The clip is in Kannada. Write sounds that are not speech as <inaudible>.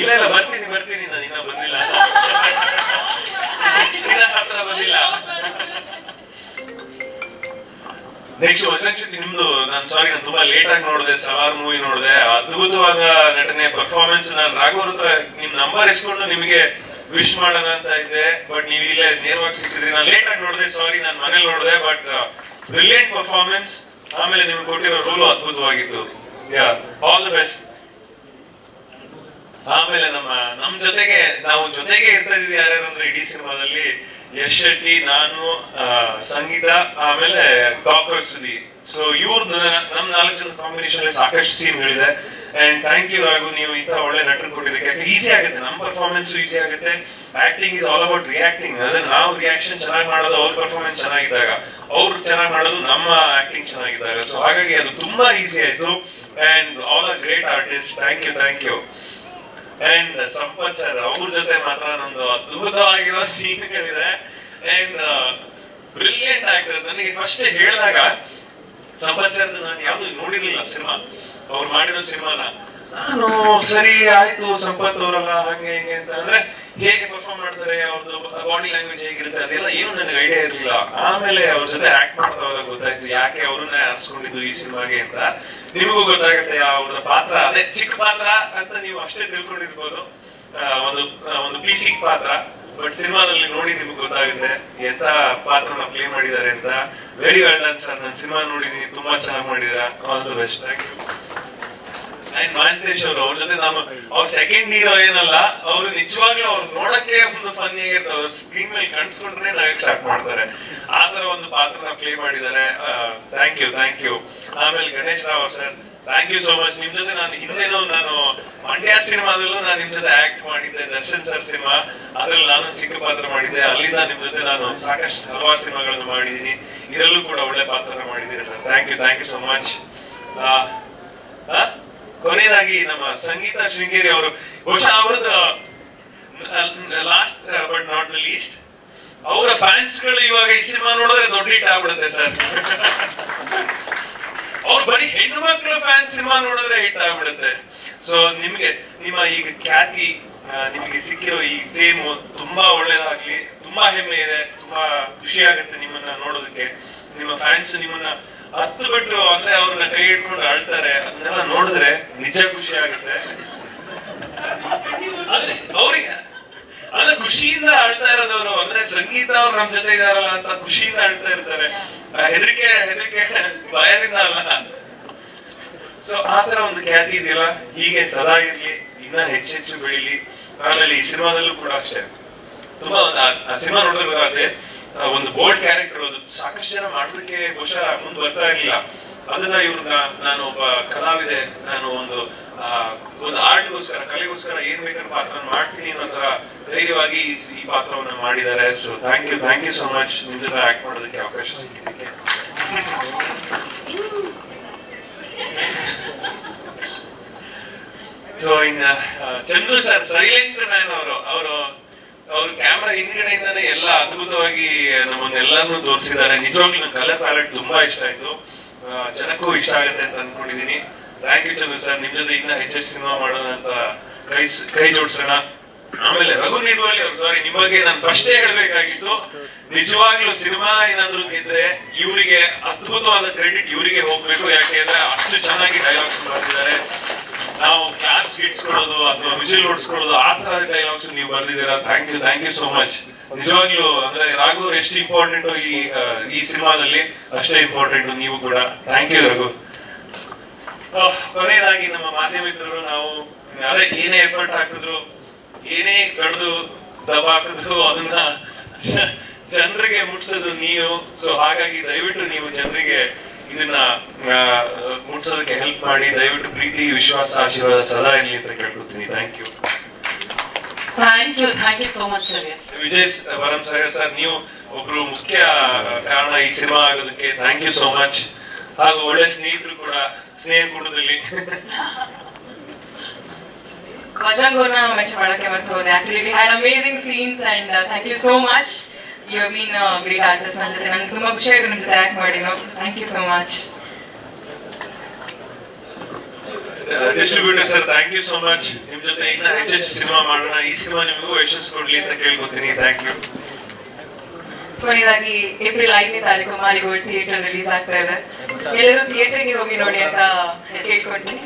ಇಲ್ಲ ಇಲ್ಲ, ಬರ್ತೀನಿ ಬರ್ತೀನಿ, ನಾನು ಇನ್ನ ಬಂದಿಲ್ಲ. ಹತ್ರ ಬಂದಿಲ್ಲ. ನೆಕ್ಸ್ಟ್ ವಜ್ರಾಕ್ಷ ನಿಮ್ದು, ನಾನು ಸಾರಿ ನಾನು ತುಂಬಾ ಲೇಟ್ ಆಗಿ ನೋಡಿದೆ ಸವಾರ್ ಮೂವಿ ನೋಡಿದೆ. ಅದ್ಭುತವಾದ ನಟನೆ ಪರ್ಫಾರ್ಮೆನ್ಸ್ ನಾನು ರಾಘವ್ರ ಹತ್ರ ನಿಮ್ ನಂಬರ್ ಇಸ್ಕೊಂಡು ನಿಮಗೆ ವಿಶ್ ಮಾಡೋಣ ಅಂತ ಇದ್ದೆ ಬಟ್ ನೀವು ಇಲ್ಲೇ ನೇರವಾಗಿ ಸಿಕ್ಕಿದ್ರಿ. ನಾನು ಲೇಟ್ ಆಗಿ ನೋಡಿದೆ ಸಾರಿ ನಾನು ಮನೇಲಿ ನೋಡಿದೆ ಬಟ್ ಬ್ರಿಲಿಯಂಟ್ ಪರ್ಫಾರ್ಮೆನ್ಸ್ ಆಮೇಲೆ ನಿಮ್ಗೆ ಕೊಟ್ಟಿರೋ ರೋಲು ಅದ್ಭುತವಾಗಿತ್ತು. ಯಾ ಆಲ್ ದ ಬೆಸ್ಟ್ ಆಮೇಲೆ ನಮ್ಮ, ನಮ್ ಜೊತೆಗೆ, ನಾವು ಜೊತೆಗೆ ಇರ್ತಾ ಇದ್ದೀವಿ ಯಾರ್ಯಾರು ಅಂದ್ರೆ ಇಡೀ ಸಿನಿಮಾದಲ್ಲಿ ಯಶ್ ಶೆಟ್ಟಿ, ನಾನು ಸಂಗೀತ, ಆಮೇಲೆ ಕಾಕ್ರೋಚ್ ಸುದಿ. ಸೊ ಇವ್ರದ್ದು ನಮ್ ನಾಲ್ಕು ಜನ ಕಾಂಬಿನೇಷನ್ ಅಲ್ಲಿ ಸಾಕಷ್ಟು ಸೀನ್ಗಳಿದೆ. ಅಂಡ್ ಥ್ಯಾಂಕ್ ಯು ರಾಘು, ನೀವು ಇಂಥ ಒಳ್ಳೆ ನಟರು ಕೊಟ್ಟಿದ್ದಕ್ಕೆ. ಯಾಕೆ ಈಸಿ ಆಗುತ್ತೆ. ನಮ್ಮ ಪರ್ಫಾರ್ಮೆನ್ಸ್ ಈಸಿ ಆಗುತ್ತೆ. Acting is all about reacting ಅದೇ ನಾವು ರಿಯಾಕ್ಷನ್ ಚೆನ್ನಾಗಿ ಮಾಡೋದು, ಅವ್ರ ಪರ್ಫಾರ್ಮೆನ್ಸ್ ಚೆನ್ನಾಗಿದ್ದಾಗ. ಅವ್ರು ಚೆನ್ನಾಗಿ ಮಾಡೋದು, ನಮ್ಮ ಆಕ್ಟಿಂಗ್ ಚೆನ್ನಾಗಿದ್ದಾಗ. ಸೊ ಹಾಗಾಗಿ ಅದು ತುಂಬಾ ಈಸಿ ಆಯ್ತು. And all a great artist thank you thank you and Sampath sir, ಅವ್ರ ಜೊತೆ ಮಾತ್ರ ನಂದು ಅದ್ಭುತವಾಗಿರೋ ಸೀನ್ಗಳಿದೆ. ಅಂಡ್ ಬ್ರಿಲಿಯಂಟ್ ಆಕ್ಟರ್ ನನಗೆ ಫಸ್ಟ್ ಹೇಳಿದಾಗ, ಸಂಪತ್ ಸರ್ ನಾನು ಯಾವ್ದು ನೋಡಿರ್ಲಿಲ್ಲ ಸಿನಿಮಾ. ಅವ್ರು ಮಾಡಿರೋ ಸಿನಿಮಾನ. ನಾನು ಸರಿ, ಆಯ್ತು ಸಂಪತ್ ಅವರಲ್ಲ, ಹಂಗೆ ಹಿಂಗೆ ಅಂತ ಅಂದ್ರೆ ಹೇಗೆ ಪರ್ಫಾರ್ಮ್ ಮಾಡ್ತಾರೆ ಅವ್ರದ್ದು ಬಾಡಿ ಲ್ಯಾಂಗ್ವೇಜ್ ಹೇಗಿರುತ್ತೆ, ಅದೆಲ್ಲ ಏನು ನನಗೆ ಐಡಿಯಾ ಇರಲಿಲ್ಲ. ಆಮೇಲೆ ಅವ್ರ ಜೊತೆ ಆಕ್ಟ್ ಮಾಡ್ತಾ ಗೊತ್ತಾಯ್ತು, ಯಾಕೆ ಅವ್ರನ್ನ ಆರಿಸ್ಕೊಂಡಿದ್ದು ಈ ಸಿನಿಮಾಗೆ ಅಂತ. ನಿಮಗೂ ಗೊತ್ತಾಗುತ್ತೆ ಅವ್ರ ಪಾತ್ರ, ಅದೇ ಚಿಕ್ಕ ಪಾತ್ರ ಅಂತ ನೀವು ಅಷ್ಟೇ ತಿಳ್ಕೊಂಡಿರ್ಬೋದು. ಒಂದು ಒಂದು ಪ್ಲೀಸಿಂಗ್ ಪಾತ್ರ. ಬಟ್ ಸಿನಿಮಾದಲ್ಲಿ ನೋಡಿ ನಿಮ್ಗೆ ಗೊತ್ತಾಗುತ್ತೆ ಎಂತ ಪಾತ್ರನ ಪ್ಲೇ ಮಾಡಿದ್ದಾರೆ ಅಂತ. ವೆರಿ ವೆಲ್ ಡನ್ ಸರ್ ನಾನು ಸಿನಿಮಾ ನೋಡಿದೀನಿ ತುಂಬಾ ಚೆನ್ನಾಗಿ ಮಾಡಿದ್ದೀರಾ. All the best thank you and Mahantesh ಅವರು ಅವ್ರ ಜೊತೆ ನಾನು ಅವ್ರ ಸೆಕೆಂಡ್ ಹೀರೋ ಏನಲ್ಲ, ಅವರು ನಿಜವಾಗ್ಲೂ ಅವ್ರು ನೋಡಕ್ಕೆ ಒಂದು ಫನ್ನಿ ಆಗಿರ್ತಾರೆ ಸ್ಕ್ರೀನ್ ಮೇಲೆ ಕಾಣಿಸ್ಕೊಂಡ್ರೆ ನಾಯಕ್ ಸ್ಟಾರ್ಟ್ ಮಾಡ್ತಾರೆ. ಆ ತರ ಒಂದು ಪಾತ್ರನ ಪ್ಲೇ ಮಾಡಿದ್ದಾರೆ. ಥ್ಯಾಂಕ್ ಯು ಥ್ಯಾಂಕ್ ಯು ಆಮೇಲೆ Ganesh Rao sir thank you so much ನಿಮ್ ಜೊತೆ ನಾನು ಹಿಂದೆನೂ ನಾನು ಮಂಡ್ಯ ಸಿನಿಮಾದಲ್ಲೂ ನಾನು ನಿಮ್ ಜೊತೆ ಆಕ್ಟ್ ಮಾಡಿದ್ದೆ. ದರ್ಶನ್ ಸರ್ ಸಿನಿಮಾ, ಅದ್ರಲ್ಲಿ ನಾನು ಚಿಕ್ಕ ಪಾತ್ರ ಮಾಡಿದ್ದೆ. ಅಲ್ಲಿಂದ ನಿಮ್ ಜೊತೆ ನಾನು ಸಾಕಷ್ಟು ಹಲವಾರು ಸಿನಿಮಾಗಳನ್ನು ಮಾಡಿದ್ದೀನಿ. ಇದರಲ್ಲೂ ಕೂಡ ಒಳ್ಳೆ ಪಾತ್ರನ ಮಾಡಿದ್ದೀನಿ sir thank you thank you so much ಕೊನೆಯದಾಗಿ ನಮ್ಮ ಸಂಗೀತ ಶೃಂಗೇರಿ ಅವರು. ಬಹುಶಃ ಅವ್ರದ್ದು ಲಾಸ್ಟ್ ಬಟ್ ನಾಟ್ ಲೀಸ್ಟ್ ಅವರ ಫ್ಯಾನ್ಸ್ಗಳು ಇವಾಗ ಈ ಸಿನಿಮಾ ನೋಡಿದ್ರೆ ದೊಡ್ಡ ಹಿಟ್ ಆಗ್ಬಿಡುತ್ತೆ ಸರ್. ಅವ್ರು ಬರೀ ಹೆಣ್ಣು ಮಕ್ಕಳು ಫ್ಯಾನ್ ಸಿನಿಮಾ ನೋಡಿದ್ರೆ ಹಿಟ್ ಆಗ್ಬಿಡುತ್ತೆ. ಸೊ ನಿಮ್ಗೆ, ನಿಮ್ಮ ಈಗ ಖ್ಯಾತಿ ನಿಮಗೆ ಸಿಕ್ಕಿರೋ ಈ ಫೇಮ್ ತುಂಬಾ ಒಳ್ಳೇದಾಗ್ಲಿ, ತುಂಬಾ ಹೆಮ್ಮೆ ಇದೆ, ತುಂಬಾ ಖುಷಿ ಆಗುತ್ತೆ ನಿಮ್ಮನ್ನ ನೋಡೋದಕ್ಕೆ. ನಿಮ್ಮ ಫ್ಯಾನ್ಸ್ ನಿಮ್ಮನ್ನ ಹತ್ತು ಬಿಟ್ಟು ಅಂದ್ರೆ ಅವ್ರನ್ನ ಕೈ ಹಿಡ್ಕೊಂಡು ಅಳ್ತಾರೆ, ಅದನ್ನೆಲ್ಲ ನೋಡಿದ್ರೆ ನಿಜ ಖುಷಿ ಆಗುತ್ತೆ. ಅವ್ರಿಗೆ ಅಂದ್ರೆ ಖುಷಿಯಿಂದ ಅಳ್ತಾ ಇರೋದವರು ಅಂದ್ರೆ ಸಂಗೀತ ಅವ್ರು ನಮ್ ಜೊತೆ ಇದಾರಲ್ಲ ಅಂತ ಖುಷಿಯಿಂದ ಅಳ್ತಾ ಇರ್ತಾರೆ. ಹೆದರಿಕೆ ಹೆದರಿಕೆ ಭಯದಿಂದ ಅಲ್ಲ. ಸೊ ಆತರ ಒಂದು ಖ್ಯಾತಿ ಇದೆಯಲ್ಲ? ಹೀಗೆ ಸದಾ ಇರ್ಲಿ, ಇನ್ನ ಹೆಚ್ಚೆಚ್ಚು ಬೆಳಿಲಿ. ಆಮೇಲೆ ಈ ಸಿನಿಮಾದಲ್ಲೂ ಕೂಡ ಅಷ್ಟೇ. ತುಂಬಾ ಒಂದು ಆ- ಸಿನಿಮಾ ನೋಡಿದ್ರೆ ಗೊತ್ತಾಗುತ್ತೆ. ಒಂದು ಬೋಲ್ಡ್ ಕ್ಯಾರೆಕ್ಟರ್ ಅದು ಸಾಕಷ್ಟು ಜನ ಮಾಡೋದಕ್ಕೆ ಬಹುಶಃ ಮುಂದೆ ಬರ್ತಾ ಇರಲಿಲ್ಲ. ಅದನ್ನ ಇವ್ರನ್ನ ನಾನು ಒಬ್ಬ ಕಲಾವಿದೆ, ನಾನು ಒಂದು ಒಂದು ಆರ್ಟ್ಗೋಸ್ಕರ ಕಲೆಗೋಸ್ಕರ ಏನ್ ಬೇಕಾದ್ರೂ ಪಾತ್ರ ಮಾಡ್ತೀನಿ ಅನ್ನೋ ತರ ಧೈರ್ಯವಾಗಿ ಈ ಪಾತ್ರವನ್ನ ಮಾಡಿದ್ದಾರೆ. So thank you thank you so much ನಿಮ್ ಜೊತೆ ಆಕ್ಟ್ ಮಾಡೋದಕ್ಕೆ ಅವಕಾಶ ಸಿಕ್ಕಿದ್ದಕ್ಕೆ. ಸೊ ಇನ್ನ ಚಂದ್ರು ಸರ್ ಸೈಲೆಂಟ್ ಮ್ಯಾನ್ ಅವರು ಅವರು ಅವರು ಕ್ಯಾಮ್ರಾ ಹಿಂದ್ಗಡೆಯಿಂದಾನೆ ಎಲ್ಲ ಅದ್ಭುತವಾಗಿ ನಮ್ಮನ್ನೆಲ್ಲರನ್ನು ತೋರಿಸಿದ್ದಾರೆ. ನಿಜವಾಗ್ಲೂ ಕಲರ್ ಪ್ಯಾಲೆಟ್ ತುಂಬಾ ಇಷ್ಟ ಆಯ್ತು. ಜನಕ್ಕೂ ಇಷ್ಟ ಆಗುತ್ತೆ ಅಂತ ಅನ್ಕೊಂಡಿದೀನಿ. ಥ್ಯಾಂಕ್ ಯು ಚಂದ್ರ ಸರ್ ನಿಮ್ ಜೊತೆ ಇನ್ನ ಹೆಚ್ಚು ಸಿನಿಮಾ ಮಾಡೋಣ ಅಂತ ಕೈ ಕೈ ಜೋಡಿಸೋಣ. ಆಮೇಲೆ ರಘು ನಿಡುವಲ್ಲಿ ಅವ್ರು ಸಾರಿ ನಿಮಗೆ ನಾನು ಫಸ್ಟೇ ಹೇಳ್ಬೇಕಾಗಿತ್ತು. ನಿಜವಾಗ್ಲೂ ಸಿನಿಮಾ ಏನಾದ್ರು ಗೆದ್ರೆ ಇವರಿಗೆ ಅದ್ಭುತವಾದ ಕ್ರೆಡಿಟ್ ಇವರಿಗೆ ಹೋಗ್ಬೇಕು. ಯಾಕೆ ಅಂದ್ರೆ ಅಷ್ಟು ಚೆನ್ನಾಗಿ ಡೈಲಾಗ್ಸ್ ಬರ್ತಿದ್ದಾರೆ ಕ್ಲಾಪ್ಸ್ ಗಿಟ್ಸ್ಕೊಳ್ಳೋದು ಅಥವಾ ವಿಷಲ್ ಓಡಿಸ್ಕೊಳ್ಳೋದು ಆ ತರ ಡೈಲಾಗ್ಸ್ ನೀವು ಬರ್ದಿದ್ದೀರಾ? Thank you thank you so much ನಿಜವಾಗ್ಲೂ, ಅಂದ್ರೆ ರಾಘು ಎಷ್ಟು ಇಂಪಾರ್ಟೆಂಟ್ ಈ ಈ ಸಿನಿಮಾದಲ್ಲಿ ಅಷ್ಟೇ ಇಂಪಾರ್ಟೆಂಟ್ ನೀವು ಕೂಡ. Thank you Raghu. ಕೊನೆಯದಾಗಿ ನಮ್ಮ ಮಾಧ್ಯಮ ಮಿತ್ರರು, ನಾವು ಅದೇ ಏನೇ ಎಫರ್ಟ್ ಹಾಕಿದ್ರು, ಏನೇ ಕಡ್ದು ದಬ್ಬ ಹಾಕಿದ್ರು, ಅದನ್ನ ಜನರಿಗೆ ಮುಟ್ಸೋದು ನೀವು. ಸೊ ಹಾಗಾಗಿ ದಯವಿಟ್ಟು ನೀವು ಜನರಿಗೆ ಇದನ್ನ ಮುಟ್ಸೋದಕ್ಕೆ ಹೆಲ್ಪ್ ಮಾಡಿ ದಯವಿಟ್ಟು ಪ್ರೀತಿ ವಿಶ್ವಾಸ ಆಶೀರ್ವಾದ ಸದಾ ಇರಲಿ ಅಂತ ಕೇಳ್ಕೊತೀನಿ thank you thank you thank you so much sir Vijay Varam sir sir ನೀವು ಒಬ್ರು ಮುಖ್ಯ ಕಾರಣ ಈ ಸಿನಿಮಾ ಆಗೋದಕ್ಕೆ ಥ್ಯಾಂಕ್ ಯು ಸೋ ಮಚ್ ಹಾಗೂ ಒಳ್ಳೆ ಸ್ನೇಹಿತರು ಕೂಡ ಸ್ನೇಹ ಕೂಟದಲ್ಲಿ. <laughs> ಬಜರಂಗೋನ ಮೆಚ್ಚ ಮಾಡಕ್ಕೆ ಮರ್ತು ಹೋದೆ actually had amazing scenes and thank you so much you have been great artist ನನ್ನ ಜೊತೆ. ನಂಗೆ ತುಂಬ ಖುಷಿ ಆಯಿತು ನಿಮ್ಮ ಜೊತೆ ಆ್ಯಕ್ಟ್ ಮಾಡಿ ನಾವು thank you so much distributor sir thank you so much ನಿಮ್ಮ ಜೊತೆ ಇನ್ನ ಹೆಚ್ಚೆಚ್ಚು ಸಿನಿಮಾ ಮಾಡೋಣ. ಈ ಸಿನಿಮಾ ನಿಮಗೂ ಯಶಸ್ಸು ಕೊಡ್ಲಿ ಅಂತ ಕೇಳ್ಕೊತೀನಿ. ಥ್ಯಾಂಕ್ ಯು ಕೊನೆಯದಾಗಿ ಏಪ್ರಿಲ್ ಐದನೇ ತಾರೀಕು ಮಾರಿಗೋಲ್ಡ್ ಥಿಯೇಟರ್ ರಿಲೀಸ್ ಆಗ್ತಾ ಇದೆ. ಎಲ್ಲರೂ ಥಿಯೇಟರ್ಗೆ ಹೋಗಿ ನೋಡಿ ಅಂತ ಕೇಳ್ಕೊಳ್ತೀನಿ